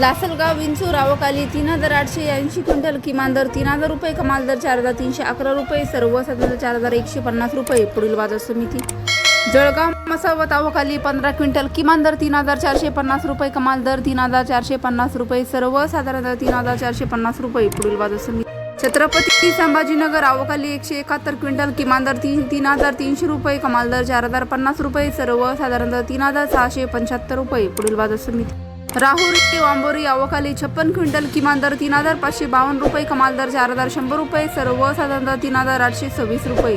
लासलगाव विंचूर आवकाली तीन हजार आठशे ऐंशी क्विंटल किमान दर तीन हजार रुपये कमाल दर चार हजार तीनशे अकरा रुपये सर्वसाधारण चार हजार एकशे पन्नास रुपये पुढील बाजार समिती. जळगाव मसावत आवकाली पंधरा क्विंटल किमान दर तीन हजार चारशे पन्नास रुपये कमाल दर तीन हजार चारशे पन्नास रुपये सर्वसाधारण दर तीन हजार चारशे पन्नास रुपये पुढील बाजार समिती. छत्रपती संभाजीनगर आवकाली एकशे एकाहत्तर क्विंटल किमान दर तीन तीन हजार तीनशे रुपये कमाल दर चार हजार पन्नास रुपये सर्वसाधारण दर तीन हजार सहाशे पंच्याहत्तर रुपये पुढील बाजार समिती. राहुरी वांबोरी अवकाली छप्पन क्विंटल किमान दर तीन हजार पाचशे बावन्न रुपये कमाल दर चार हजार शंभर रुपये सर्वसाधारण दर तीन हजार आठशे सव्वीस रुपये.